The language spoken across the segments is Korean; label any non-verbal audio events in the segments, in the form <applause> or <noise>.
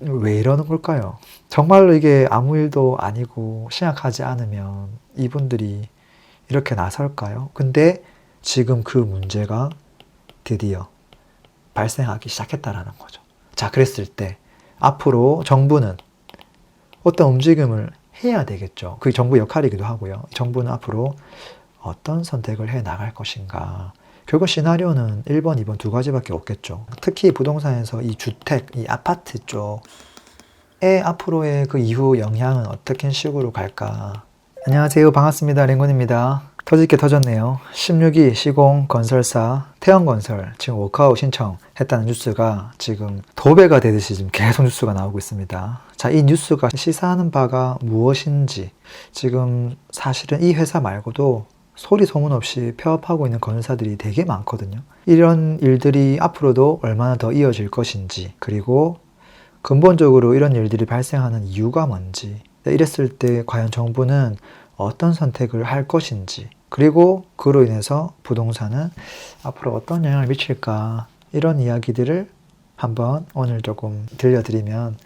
왜 이러는 걸까요? 정말로 이게 아무 일도 아니고 심각하지 않으면 이분들이 이렇게 나설까요? 근데 지금 그 문제가 드디어 발생하기 시작했다라는 거죠. 자, 그랬을 때 앞으로 정부는 어떤 움직임을 해야 되겠죠. 그게 정부 역할이기도 하고요. 정부는 앞으로 어떤 선택을 해 나갈 것인가. 결국 시나리오는 1번, 2번 두 가지밖에 없겠죠. 특히 부동산에서 이 주택, 이 아파트 쪽에 앞으로의 그 이후 영향은 어떻게 식으로 갈까. 안녕하세요. 반갑습니다. 랭곤입니다. 터질게 터졌네요. 16위 시공 건설사 태양건설 지금 워크아웃 신청했다는 뉴스가 지금 도배가 되듯이 지금 계속 뉴스가 나오고 있습니다. 자, 이 뉴스가 시사하는 바가 무엇인지 지금 사실은 이 회사 말고도 소리 소문 없이 폐업하고 있는 건설사들이 되게 많거든요. 이런 일들이 앞으로도 얼마나 더 이어질 것인지 그리고 근본적으로 이런 일들이 발생하는 이유가 뭔지 이랬을 때 과연 정부는 어떤 선택을 할 것인지 그리고 그로 인해서 부동산은 앞으로 어떤 영향을 미칠까 이런 이야기들을 한번 오늘 조금 들려드리면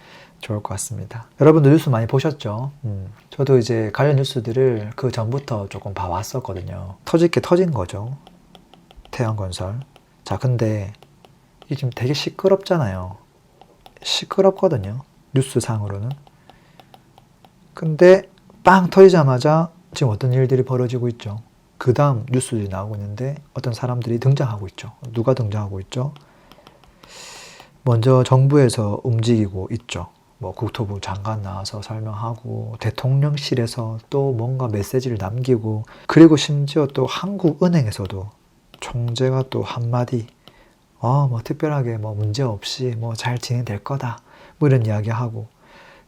좋을 것 같습니다. 여러분도 뉴스 많이 보셨죠? 음, 저도 이제 관련 뉴스들을 그 전부터 조금 봐왔었거든요. 터질 게 터진 거죠. 태양건설. 자, 근데 이게 지금 되게 시끄럽잖아요. 시끄럽거든요. 뉴스상으로는. 근데 빵 터지자마자 지금 어떤 일들이 벌어지고 있죠. 그 다음 뉴스들이 나오고 있는데 어떤 사람들이 등장하고 있죠. 누가 등장하고 있죠? 먼저 정부에서 움직이고 있죠. 뭐 국토부 장관 나와서 설명하고 대통령실에서 또 뭔가 메시지를 남기고 그리고 심지어 또 한국은행에서도 총재가 또 한마디 어 뭐 특별하게 뭐 문제 없이 뭐 잘 진행될 거다 뭐 이런 이야기하고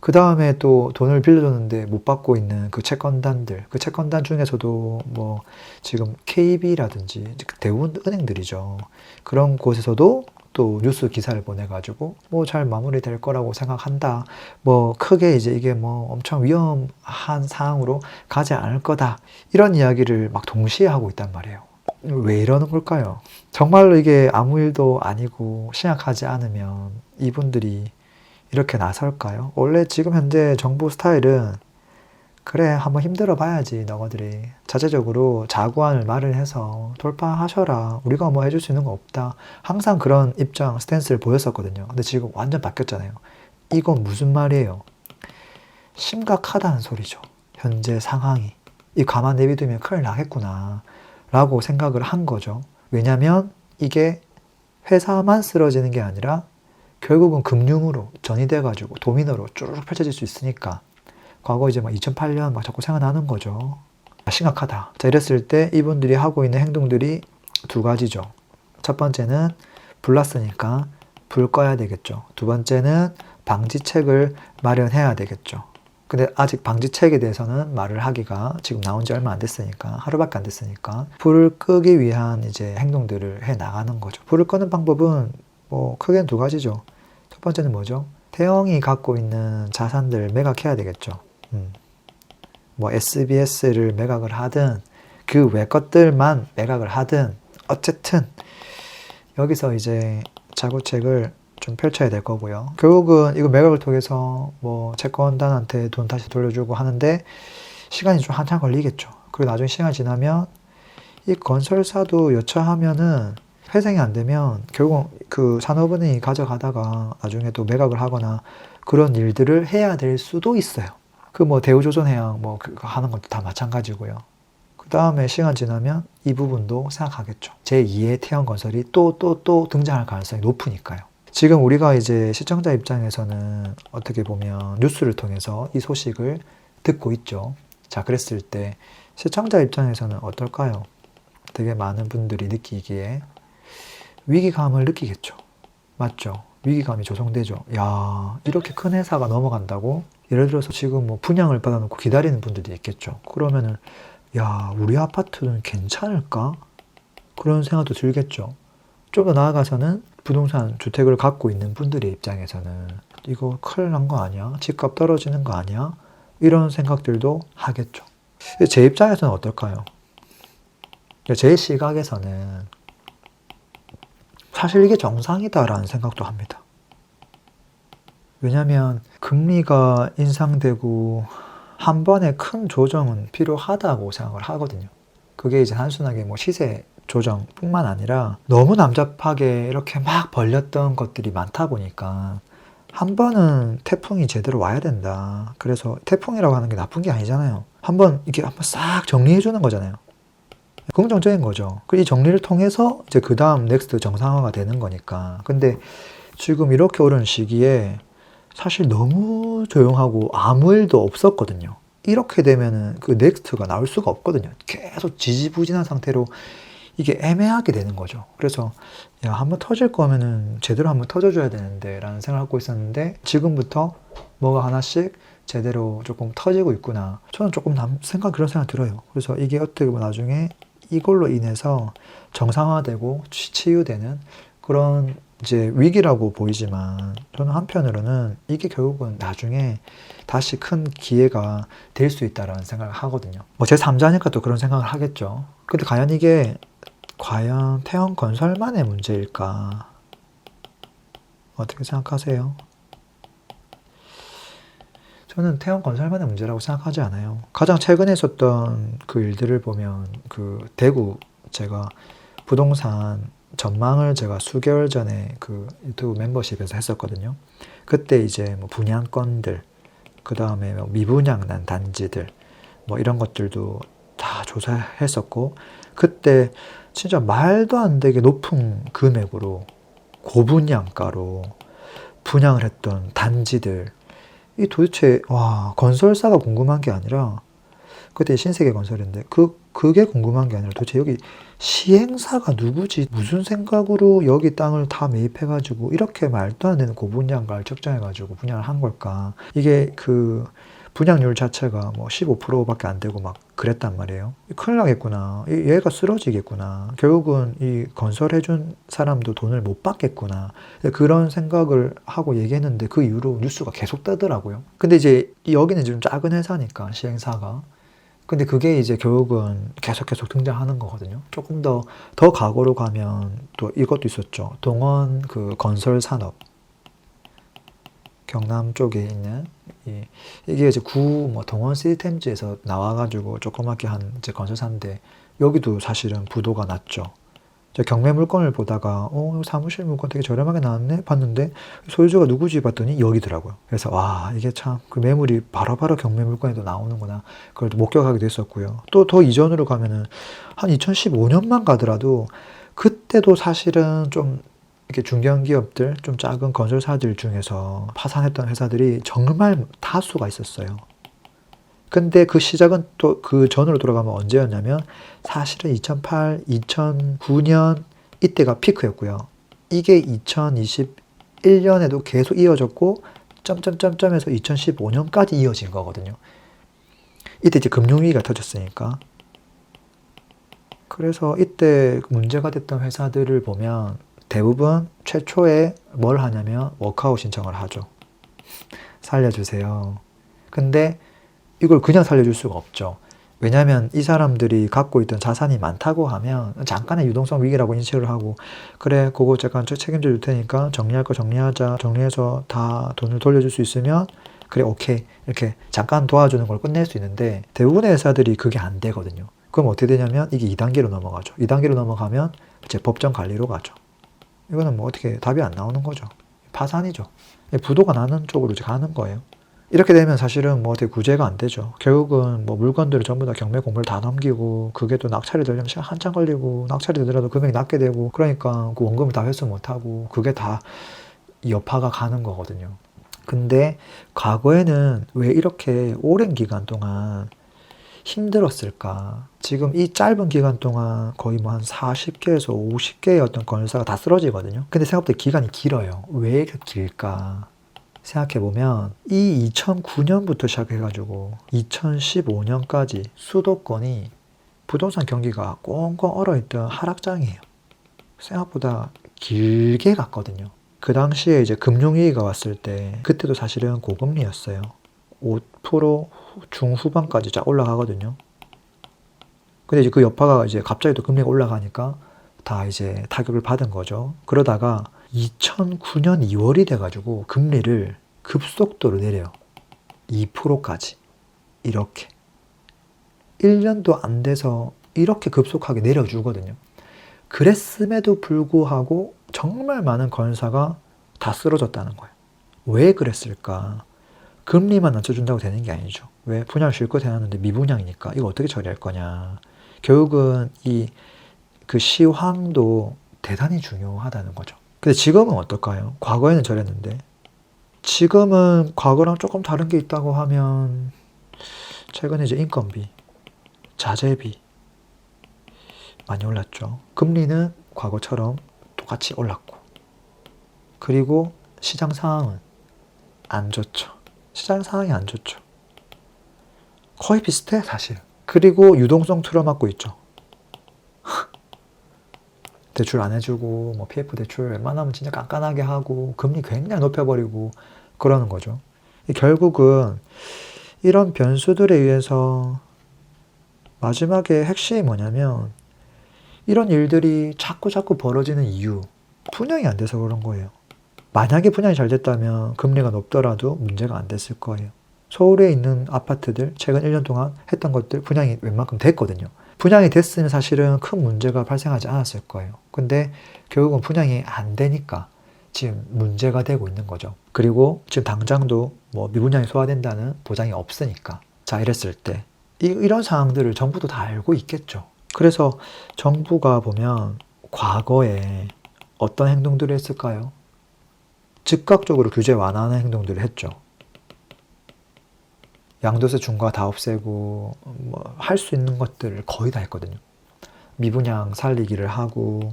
그 다음에 또 돈을 빌려줬는데 못 받고 있는 그 채권단들, 그 채권단 중에서도 뭐 지금 KB라든지 대부분 은행들이죠. 그런 곳에서도 또 뉴스 기사를 보내가지고 뭐 잘 마무리될 거라고 생각한다. 뭐 크게 이제 이게 뭐 엄청 위험한 상황으로 가지 않을 거다. 이런 이야기를 막 동시에 하고 있단 말이에요. 왜 이러는 걸까요? 정말로 이게 아무 일도 아니고 심각하지 않으면 이분들이 이렇게 나설까요? 원래 지금 현재 정부 스타일은 그래 한번 힘들어 봐야지 너희들이. 자체적으로 자구안을 마련해서 돌파하셔라. 우리가 뭐 해줄 수 있는 거 없다. 항상 그런 입장 스탠스를 보였었거든요. 근데 지금 완전 바뀌었잖아요. 이건 무슨 말이에요? 심각하다는 소리죠. 현재 상황이. 이 가만 내비두면 큰일 나겠구나 라고 생각을 한 거죠. 왜냐면 이게 회사만 쓰러지는 게 아니라 결국은 금융으로 전이돼 가지고 도미노로 쭉 펼쳐질 수 있으니까 과거 이제 막 2008년 막 자꾸 생각나는 거죠. 아, 심각하다. 자 이랬을 때 이분들이 하고 있는 행동들이 두 가지죠. 첫 번째는 불났으니까 불 꺼야 되겠죠. 두 번째는 방지책을 마련해야 되겠죠. 근데 아직 방지책에 대해서는 말을 하기가 지금 나온 지 얼마 안 됐으니까 하루밖에 안 됐으니까 불을 끄기 위한 이제 행동들을 해 나가는 거죠. 불을 끄는 방법은 뭐 크게는 두 가지죠. 첫 번째는 뭐죠? 태영이 갖고 있는 자산들 매각해야 되겠죠. 음. 뭐 SBS를 매각을 하든 그 외 것들만 매각을 하든 어쨌든 여기서 이제 자구책을 좀 펼쳐야 될 거고요. 결국은 이거 매각을 통해서 뭐 채권단한테 돈 다시 돌려주고 하는데 시간이 좀 한참 걸리겠죠. 그리고 나중에 시간 지나면 이 건설사도 여차하면은 회생이 안 되면 결국 그 산업은행이 가져가다가 나중에 또 매각을 하거나 그런 일들을 해야 될 수도 있어요. 그 뭐 대우조선해양 뭐 그거 하는 것도 다 마찬가지고요. 그 다음에 시간 지나면 이 부분도 생각하겠죠. 제2의 태양건설이 또 또 또 등장할 가능성이 높으니까요. 지금 우리가 이제 시청자 입장에서는 어떻게 보면 뉴스를 통해서 이 소식을 듣고 있죠. 자, 그랬을 때 시청자 입장에서는 어떨까요? 되게 많은 분들이 느끼기에 위기감을 느끼겠죠. 맞죠? 위기감이 조성되죠. 야, 이렇게 큰 회사가 넘어간다고? 예를 들어서 지금 뭐 분양을 받아놓고 기다리는 분들도 있겠죠. 그러면은, 야, 우리 아파트는 괜찮을까? 그런 생각도 들겠죠. 좀 더 나아가서는 부동산 주택을 갖고 있는 분들의 입장에서는 이거 큰일 난 거 아니야? 집값 떨어지는 거 아니야? 이런 생각들도 하겠죠. 제 입장에서는 어떨까요? 제 시각에서는 사실 이게 정상이다라는 생각도 합니다. 왜냐면 금리가 인상되고 한 번에 큰 조정은 필요하다고 생각을 하거든요. 그게 이제 단순하게 뭐 시세 조정뿐만 아니라 너무 남잡하게 이렇게 막 벌렸던 것들이 많다 보니까 한 번은 태풍이 제대로 와야 된다. 그래서 태풍이라고 하는 게 나쁜 게 아니잖아요. 한 번 이게 한번 싹 정리해 주는 거잖아요. 긍정적인 거죠. 그이 정리를 통해서 이제 그 다음 넥스트 정상화가 되는 거니까. 근데 지금 이렇게 오른 시기에 사실 너무 조용하고 아무 일도 없었거든요. 이렇게 되면은 그 넥스트가 나올 수가 없거든요. 계속 지지부진한 상태로 이게 애매하게 되는 거죠. 그래서 야 한번 터질 거면은 제대로 한번 터져줘야 되는데 라는 생각을 하고 있었는데 지금부터 뭐가 하나씩 제대로 조금 터지고 있구나. 저는 조금 남, 생각 그런 생각 들어요. 그래서 이게 어떻게 보면 나중에 이걸로 인해서 정상화되고 치- 치유되는 그런 이제 위기라고 보이지만 저는 한편으로는 이게 결국은 나중에 다시 큰 기회가 될 수 있다라는 생각을 하거든요. 뭐 제 3자니까 또 그런 생각을 하겠죠. 근데 과연 이게 과연 태형 건설만의 문제일까? 어떻게 생각하세요? 저는 태형 건설만의 문제라고 생각하지 않아요. 가장 최근에 있었던 그 일들을 보면 그 대구 제가 부동산 전망을 제가 수개월 전에 그 유튜브 멤버십에서 했었거든요. 그때 이제 뭐 분양건들, 그 다음에 뭐 미분양난 단지들, 뭐 이런 것들도 다 조사했었고, 그때 진짜 말도 안 되게 높은 금액으로 고분양가로 분양을 했던 단지들, 이 도대체 와 건설사가 궁금한 게 아니라 그때 신세계 건설인데 그 그게 궁금한 게 아니라 도대체 여기 시행사가 누구지 무슨 생각으로 여기 땅을 다 매입해가지고 이렇게 말도 안 되는 고분양가를 책정해가지고 분양을 한 걸까 이게 그 분양률 자체가 뭐 15%밖에 안 되고 막 그랬단 말이에요. 큰일 나겠구나. 이- 얘가 쓰러지겠구나. 결국은 이 건설해준 사람도 돈을 못 받겠구나. 그런 생각을 하고 얘기했는데 그 이후로 뉴스가 계속 뜨더라고요. 근데 이제 이- 여기는 좀 작은 회사니까 시행사가. 근데 그게 이제 결국은 계속 계속 등장하는 거거든요. 조금 더, 더 과거로 가면 또 이것도 있었죠. 동원 그 건설 산업. 경남 쪽에 있는 이, 이게 이제 구 뭐 동원 시스템즈에서 나와가지고 조그맣게 한 이제 건설사인데 여기도 사실은 부도가 났죠. 저 경매 물건을 보다가 어 사무실 물건 되게 저렴하게 나왔네 봤는데 소유주가 누구지 봤더니 여기더라고요. 그래서 와 이게 참 그 매물이 바로바로 경매 물건에도 나오는구나 그걸 또 목격하게 됐었고요. 또 더 이전으로 가면은 한 2015년만 가더라도 그때도 사실은 좀 이렇게 중견 기업들, 좀 작은 건설사들 중에서 파산했던 회사들이 정말 다수가 있었어요. 근데 그 시작은 또 그 전으로 돌아가면 언제였냐면 사실은 2008, 2009년 이때가 피크였고요. 이게 2021년에도 계속 이어졌고 점점점점에서 2015년까지 이어진 거거든요. 이때 이제 금융위기가 터졌으니까. 그래서 이때 문제가 됐던 회사들을 보면 대부분 최초에 뭘 하냐면 워크아웃 신청을 하죠. 살려주세요. 근데 이걸 그냥 살려줄 수가 없죠. 왜냐하면 이 사람들이 갖고 있던 자산이 많다고 하면 잠깐의 유동성 위기라고 인식을 하고 그래 그거 잠깐 책임져 줄 테니까 정리할 거 정리하자 정리해서 다 돈을 돌려줄 수 있으면 그래 오케이 이렇게 잠깐 도와주는 걸 끝낼 수 있는데 대부분의 회사들이 그게 안 되거든요. 그럼 어떻게 되냐면 이게 2단계로 넘어가죠. 2단계로 넘어가면 이제 법정 관리로 가죠. 이거는 뭐 어떻게 답이 안 나오는 거죠. 파산이죠. 부도가 나는 쪽으로 이제 가는 거예요. 이렇게 되면 사실은 뭐 어떻게 구제가 안 되죠. 결국은 뭐 물건들을 전부 다 경매 공모를 다 넘기고 그게 또 낙찰이 되려면 시간 한참 걸리고 낙찰이 되더라도 금액이 낮게 되고 그러니까 그 원금을 다 회수 못 하고 그게 다 여파가 가는 거거든요. 근데 과거에는 왜 이렇게 오랜 기간 동안 힘들었을까? 지금 이 짧은 기간 동안 거의 뭐 한 40개에서 50개의 어떤 건설사가 다 쓰러지거든요. 근데 생각보다 기간이 길어요. 왜 길까? 생각해보면 이 2009년부터 시작해가지고 2015년까지 수도권이 부동산 경기가 꽁꽁 얼어있던 하락장이에요. 생각보다 길게 갔거든요. 그 당시에 이제 금융위기가 왔을 때 그때도 사실은 고금리였어요. 5% 중후반까지 쫙 올라가거든요. 근데 이제 그 여파가 이제 갑자기 또 금리가 올라가니까 다 이제 타격을 받은 거죠. 그러다가 2009년 2월이 돼가지고 금리를 급속도로 내려요. 2%까지. 이렇게. 1년도 안 돼서 이렇게 급속하게 내려주거든요. 그랬음에도 불구하고 정말 많은 건사가 다 쓰러졌다는 거예요. 왜 그랬을까? 금리만 낮춰준다고 되는 게 아니죠. 왜? 분양 실컷 해놨는데 미분양이니까 이거 어떻게 처리할 거냐. 결국은 이 그 시황도 대단히 중요하다는 거죠. 근데 지금은 어떨까요? 과거에는 저랬는데 지금은 과거랑 조금 다른 게 있다고 하면 최근에 이제 인건비, 자재비 많이 올랐죠. 금리는 과거처럼 똑같이 올랐고 그리고 시장 상황은 안 좋죠. 시장 상황이 안 좋죠. 거의 비슷해 사실. 그리고 유동성 틀어막고 있죠. 대출 안 해주고 뭐 PF 대출 웬만하면 진짜 깐깐하게 하고 금리 굉장히 높여버리고 그러는 거죠. 결국은 이런 변수들에 의해서 마지막에 핵심이 뭐냐면 이런 일들이 자꾸 자꾸 벌어지는 이유 분양이 안 돼서 그런 거예요. 만약에 분양이 잘 됐다면 금리가 높더라도 문제가 안 됐을 거예요. 서울에 있는 아파트들 최근 1년 동안 했던 것들 분양이 웬만큼 됐거든요. 분양이 됐으면 사실은 큰 문제가 발생하지 않았을 거예요. 근데 결국은 분양이 안 되니까 지금 문제가 되고 있는 거죠. 그리고 지금 당장도 뭐 미분양이 소화된다는 보장이 없으니까. 자, 이랬을 때 이, 이런 상황들을 정부도 다 알고 있겠죠. 그래서 정부가 보면 과거에 어떤 행동들을 했을까요? 즉각적으로 규제 완화하는 행동들을 했죠. 양도세 중과 다 없애고 뭐 할 수 있는 것들을 거의 다 했거든요. 미분양 살리기를 하고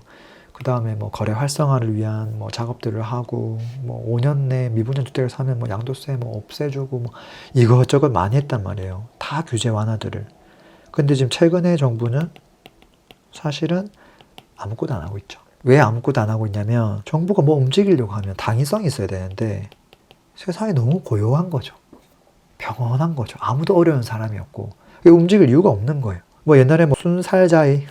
그 다음에 뭐 거래 활성화를 위한 뭐 작업들을 하고 뭐 5년 내 미분양 주택을 사면 뭐 양도세 뭐 없애주고 뭐 이것저것 많이 했단 말이에요. 다 규제 완화들을. 근데 지금 최근에 정부는 사실은 아무것도 안 하고 있죠. 왜 아무것도 안 하고 있냐면 정부가 뭐 움직이려고 하면 당위성이 있어야 되는데 세상이 너무 고요한 거죠. 평온한 거죠. 아무도 어려운 사람이 없고 움직일 이유가 없는 거예요. 뭐 옛날에 뭐 순살자이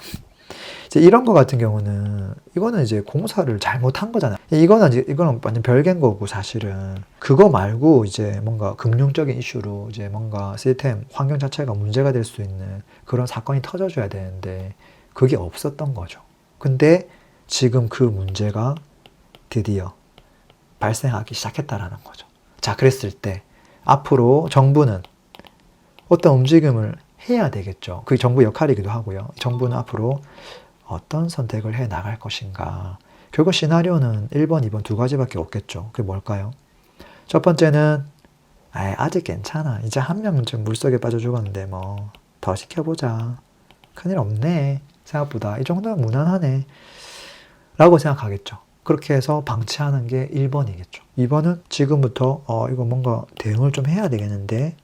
이제 이런 거 같은 경우는 이거는 이제 공사를 잘못한 거잖아요. 이거는 이제 이거는 완전 별개인 거고 사실은 그거 말고 이제 뭔가 금융적인 이슈로 이제 뭔가 시스템 환경 자체가 문제가 될 수 있는 그런 사건이 터져줘야 되는데 그게 없었던 거죠. 근데 지금 그 문제가 드디어 발생하기 시작했다라는 거죠. 자, 그랬을 때 앞으로 정부는 어떤 움직임을 해야 되겠죠. 그게 정부 역할이기도 하고요. 정부는 앞으로 어떤 선택을 해 나갈 것인가. 결국 시나리오는 1번, 2번 두 가지밖에 없겠죠. 그게 뭘까요? 첫 번째는 아 아직 괜찮아. 이제 한 명은 좀 물속에 빠져 죽었는데 뭐 더 시켜보자. 큰일 없네. 생각보다 이 정도면 무난하네. 라고 생각하겠죠. 그렇게 해서 방치하는 게 1번이겠죠. 2번은 지금부터 어 이거 뭔가 대응을 좀 해야 되겠는데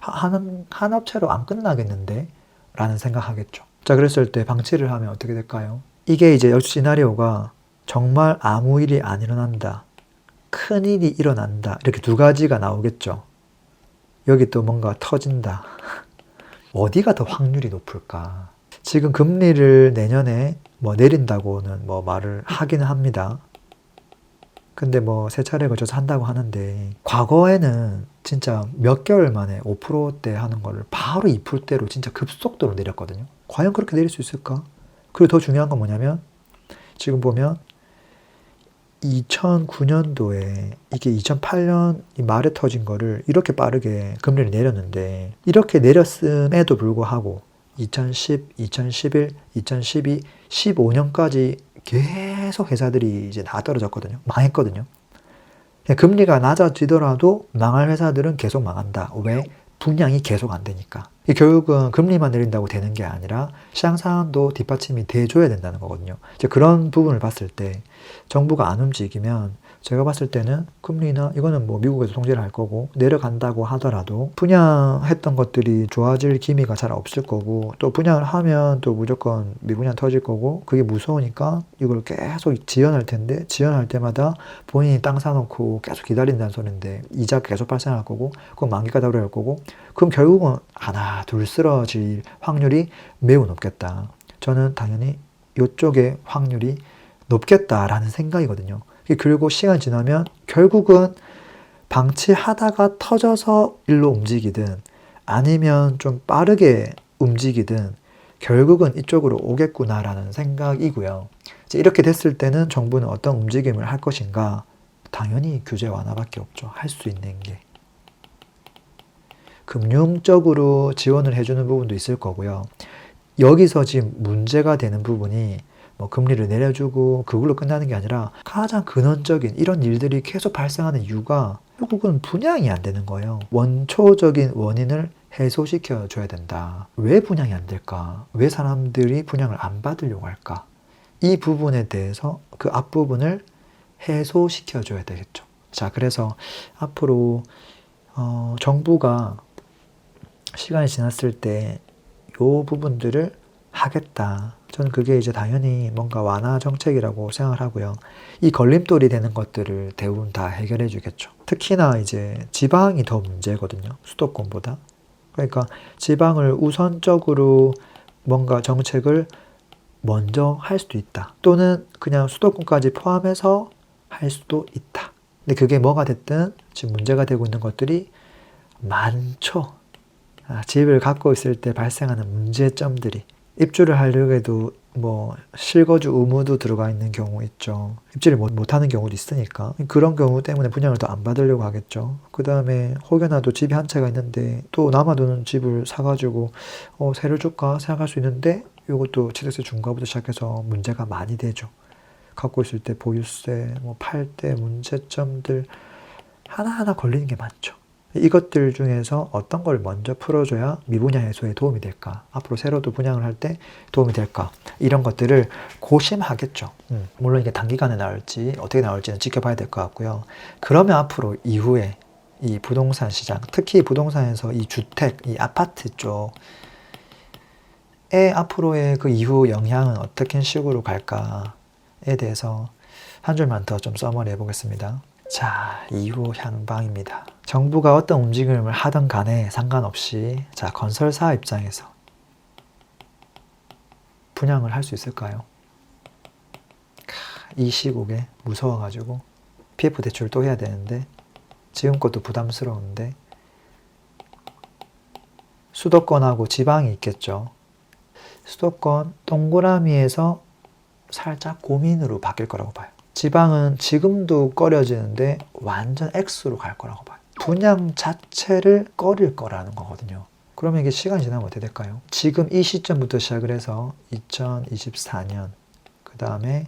한, 한 업체로 안 끝나겠는데 라는 생각하겠죠. 자 그랬을 때 방치를 하면 어떻게 될까요? 이게 이제 역시 시나리오가 정말 아무 일이 안 일어난다. 큰 일이 일어난다. 이렇게 두 가지가 나오겠죠. 여기 또 뭔가 터진다. <laughs> 어디가 더 확률이 높을까? 지금 금리를 내년에 뭐 내린다고는 뭐 말을 하기는 합니다. 근데 뭐 세 차례 걸쳐서 한다고 하는데 과거에는 진짜 몇 개월 만에 5%대 하는 거를 바로 2%대로 진짜 급속도로 내렸거든요. 과연 그렇게 내릴 수 있을까? 그리고 더 중요한 건 뭐냐면 지금 보면 2009년도에 이게 2008년 말에 터진 거를 이렇게 빠르게 금리를 내렸는데 이렇게 내렸음에도 불구하고 2010, 2011, 2012, 15년까지 계속 회사들이 이제 다 떨어졌거든요. 망했거든요. 금리가 낮아지더라도 망할 회사들은 계속 망한다. 왜? 분양이 계속 안 되니까. 결국은 금리만 내린다고 되는 게 아니라 시장 상황도 뒷받침이 돼줘야 된다는 거거든요. 이제 그런 부분을 봤을 때 정부가 안 움직이면 제가 봤을 때는 금리나 이거는 뭐 미국에서 통제를 할 거고 내려간다고 하더라도 분양했던 것들이 좋아질 기미가 잘 없을 거고 또 분양을 하면 또 무조건 미분양 터질 거고 그게 무서우니까 이걸 계속 지연할 텐데 지연할 때마다 본인이 땅 사놓고 계속 기다린다는 소리인데 이자 계속 발생할 거고 그건 만기가 어려울 거고 그럼 결국은 하나 둘 쓰러질 확률이 매우 높겠다. 저는 당연히 이쪽의 확률이 높겠다라는 생각이거든요. 그리고 시간 지나면 결국은 방치하다가 터져서 일로 움직이든 아니면 좀 빠르게 움직이든 결국은 이쪽으로 오겠구나라는 생각이고요. 이렇게 됐을 때는 정부는 어떤 움직임을 할 것인가? 당연히 규제 완화밖에 없죠. 할 수 있는 게. 금융적으로 지원을 해주는 부분도 있을 거고요. 여기서 지금 문제가 되는 부분이 뭐 금리를 내려주고 그걸로 끝나는 게 아니라 가장 근원적인 이런 일들이 계속 발생하는 이유가 결국은 분양이 안 되는 거예요. 원초적인 원인을 해소시켜 줘야 된다. 왜 분양이 안 될까? 왜 사람들이 분양을 안 받으려고 할까? 이 부분에 대해서 그 앞부분을 해소시켜 줘야 되겠죠. 자, 그래서 앞으로 어, 정부가 시간이 지났을 때 요 부분들을 하겠다. 저는 그게 이제 당연히 뭔가 완화 정책이라고 생각을 하고요. 이 걸림돌이 되는 것들을 대부분 다 해결해 주겠죠. 특히나 이제 지방이 더 문제거든요. 수도권보다. 그러니까 지방을 우선적으로 뭔가 정책을 먼저 할 수도 있다. 또는 그냥 수도권까지 포함해서 할 수도 있다. 근데 그게 뭐가 됐든 지금 문제가 되고 있는 것들이 많죠. 아, 집을 갖고 있을 때 발생하는 문제점들이 입주를 하려고 해도 뭐 실거주 의무도 들어가 있는 경우 있죠. 입주를 못, 못하는 경우도 있으니까 그런 경우 때문에 분양을 더 안 받으려고 하겠죠. 그 다음에 혹여나도 집이 한 채가 있는데 또 남아도는 집을 사가지고 어, 세를 줄까 생각할 수 있는데 이것도 취득세 중과부터 시작해서 문제가 많이 되죠. 갖고 있을 때 보유세, 뭐 팔 때 문제점들 하나하나 걸리는 게 많죠. 이것들 중에서 어떤 걸 먼저 풀어줘야 미분양 해소에 도움이 될까? 앞으로 새로도 분양을 할 때 도움이 될까? 이런 것들을 고심하겠죠. 음, 물론 이게 단기간에 나올지 어떻게 나올지는 지켜봐야 될 것 같고요. 그러면 앞으로 이후에 이 부동산 시장, 특히 부동산에서 이 주택, 이 아파트 쪽에 앞으로의 그 이후 영향은 어떻게 식으로 갈까에 대해서 한 줄만 더 좀 써머리 해보겠습니다. 자, 이후 향방입니다. 정부가 어떤 움직임을 하든 간에 상관없이 자, 건설사 입장에서 분양을 할 수 있을까요? 이 시국에 무서워가지고 PF 대출 또 해야 되는데 지금 것도 부담스러운데 수도권하고 지방이 있겠죠. 수도권 동그라미에서 살짝 고민으로 바뀔 거라고 봐요. 지방은 지금도 꺼려지는데 완전 X로 갈 거라고 봐요. 분양 자체를 꺼릴 거라는 거거든요. 그러면 이게 시간이 지나면 어떻게 될까요? 지금 이 시점부터 시작을 해서 2024년 그 다음에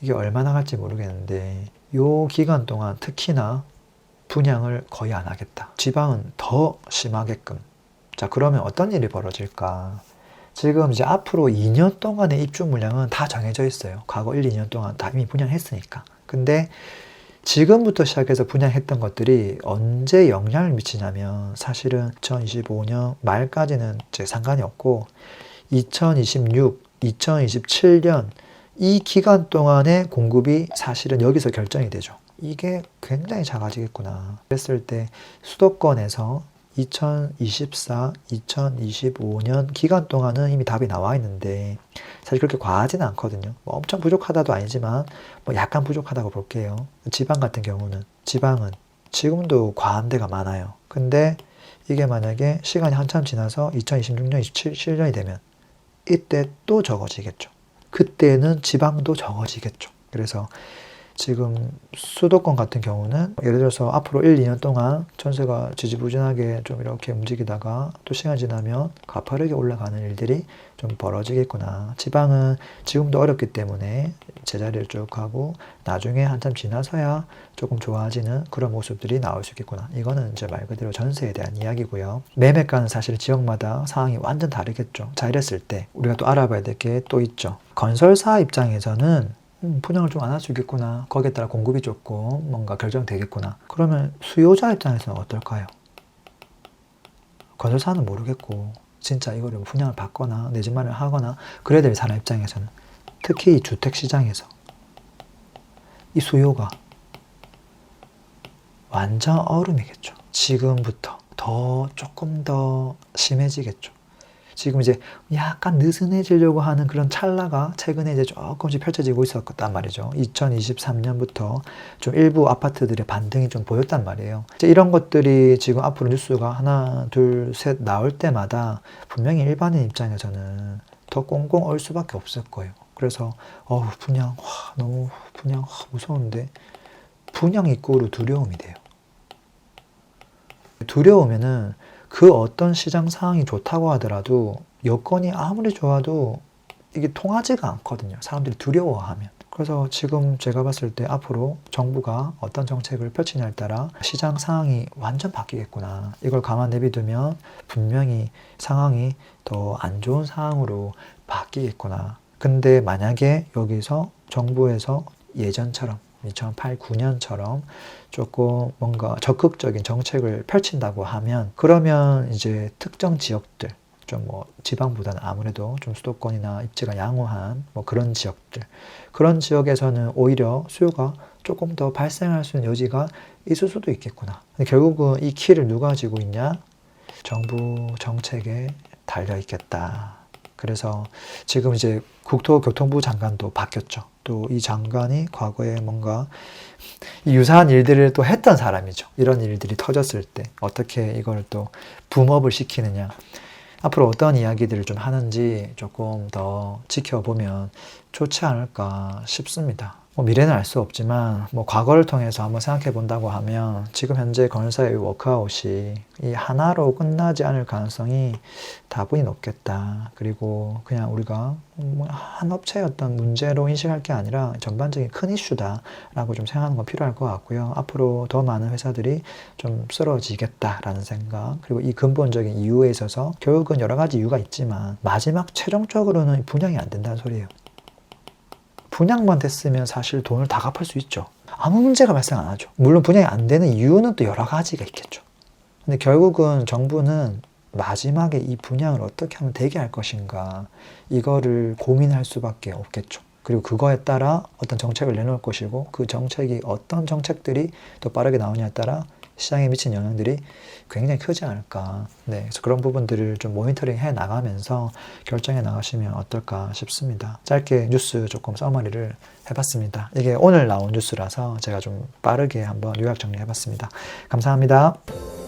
이게 얼마나 갈지 모르겠는데 요 기간 동안 특히나 분양을 거의 안 하겠다. 지방은 더 심하게끔. 자 그러면 어떤 일이 벌어질까? 지금 이제 앞으로 2년 동안의 입주 물량은 다 정해져 있어요. 과거 1, 2년 동안 다 이미 분양했으니까. 근데 지금부터 시작해서 분양했던 것들이 언제 영향을 미치냐면 사실은 2025년 말까지는 제 상관이 없고 2026, 2027년 이 기간 동안의 공급이 사실은 여기서 결정이 되죠. 이게 굉장히 작아지겠구나. 그랬을 때 수도권에서 2024, 2025년 기간 동안은 이미 답이 나와 있는데 사실 그렇게 과하지는 않거든요. 뭐 엄청 부족하다도 아니지만 뭐 약간 부족하다고 볼게요. 지방 같은 경우는 지방은 지금도 과한 데가 많아요. 근데 이게 만약에 시간이 한참 지나서 2026년, 27년이 되면 이때 또 적어지겠죠. 그때는 지방도 적어지겠죠. 그래서 지금 수도권 같은 경우는 예를 들어서 앞으로 1, 2년 동안 전세가 지지부진하게 좀 이렇게 움직이다가 또 시간 지나면 가파르게 올라가는 일들이 좀 벌어지겠구나. 지방은 지금도 어렵기 때문에 제자리를 쭉 하고 나중에 한참 지나서야 조금 좋아지는 그런 모습들이 나올 수 있겠구나. 이거는 이제 말 그대로 전세에 대한 이야기고요. 매매가는 사실 지역마다 상황이 완전 다르겠죠. 자, 이랬을 때 우리가 또 알아봐야 될 게 또 있죠. 건설사 입장에서는 음, 분양을 좀 안 할 수 있겠구나. 거기에 따라 공급이 좋고 뭔가 결정되겠구나. 그러면 수요자 입장에서는 어떨까요? 건설사는 모르겠고 진짜 이거를 뭐 분양을 받거나 내 집 마련을 하거나 그래야 될 사람 입장에서는 특히 이 주택 시장에서 이 수요가 완전 얼음이겠죠. 지금부터 더 조금 더 심해지겠죠. 지금 이제 약간 느슨해지려고 하는 그런 찰나가 최근에 이제 조금씩 펼쳐지고 있었단 말이죠. 2023년부터 좀 일부 아파트들의 반등이 좀 보였단 말이에요. 이제 이런 것들이 지금 앞으로 뉴스가 하나, 둘, 셋 나올 때마다 분명히 일반인 입장에서는 더 꽁꽁 얼 수밖에 없을 거예요. 그래서 어우 분양 와, 너무 분양 와, 무서운데 분양 입구로 두려움이 돼요. 두려우면은 그 어떤 시장 상황이 좋다고 하더라도 여건이 아무리 좋아도 이게 통하지가 않거든요. 사람들이 두려워하면. 그래서 지금 제가 봤을 때 앞으로 정부가 어떤 정책을 펼치냐에 따라 시장 상황이 완전 바뀌겠구나. 이걸 가만 내비두면 분명히 상황이 더 안 좋은 상황으로 바뀌겠구나. 근데 만약에 여기서 정부에서 예전처럼 2008, 9년처럼 조금 뭔가 적극적인 정책을 펼친다고 하면 그러면 이제 특정 지역들 좀뭐 지방보다는 아무래도 좀 수도권이나 입지가 양호한 뭐 그런 지역들 그런 지역에서는 오히려 수요가 조금 더 발생할 수 있는 여지가 있을 수도 있겠구나. 근데 결국은 이 키를 누가 쥐고 있냐? 정부 정책에 달려 있겠다. 그래서 지금 이제 국토교통부 장관도 바뀌었죠. 또 이 장관이 과거에 뭔가 이 유사한 일들을 또 했던 사람이죠. 이런 일들이 터졌을 때 어떻게 이걸 또 붐업을 시키느냐. 앞으로 어떤 이야기들을 좀 하는지 조금 더 지켜보면 좋지 않을까 싶습니다. 뭐 미래는 알 수 없지만 뭐 과거를 통해서 한번 생각해 본다고 하면 지금 현재 건설사의 워크아웃이 이 하나로 끝나지 않을 가능성이 다분히 높겠다. 그리고 그냥 우리가 뭐한 업체의 어떤 문제로 인식할 게 아니라 전반적인 큰 이슈다라고 좀 생각하는 건 필요할 것 같고요. 앞으로 더 많은 회사들이 좀 쓰러지겠다라는 생각 그리고 이 근본적인 이유에 있어서 결국은 여러 가지 이유가 있지만 마지막 최종적으로는 분양이 안 된다는 소리예요. 분양만 됐으면 사실 돈을 다 갚을 수 있죠. 아무 문제가 발생 안 하죠. 물론 분양이 안 되는 이유는 또 여러 가지가 있겠죠. 근데 결국은 정부는 마지막에 이 분양을 어떻게 하면 되게 할 것인가 이거를 고민할 수밖에 없겠죠. 그리고 그거에 따라 어떤 정책을 내놓을 것이고 그 정책이 어떤 정책들이 더 빠르게 나오냐에 따라 시장에 미친 영향들이 굉장히 크지 않을까. 네, 그래서 그런 부분들을 좀 모니터링 해 나가면서 결정해 나가시면 어떨까 싶습니다. 짧게 뉴스 조금 써머리를 해봤습니다. 이게 오늘 나온 뉴스라서 제가 좀 빠르게 한번 요약 정리해봤습니다. 감사합니다.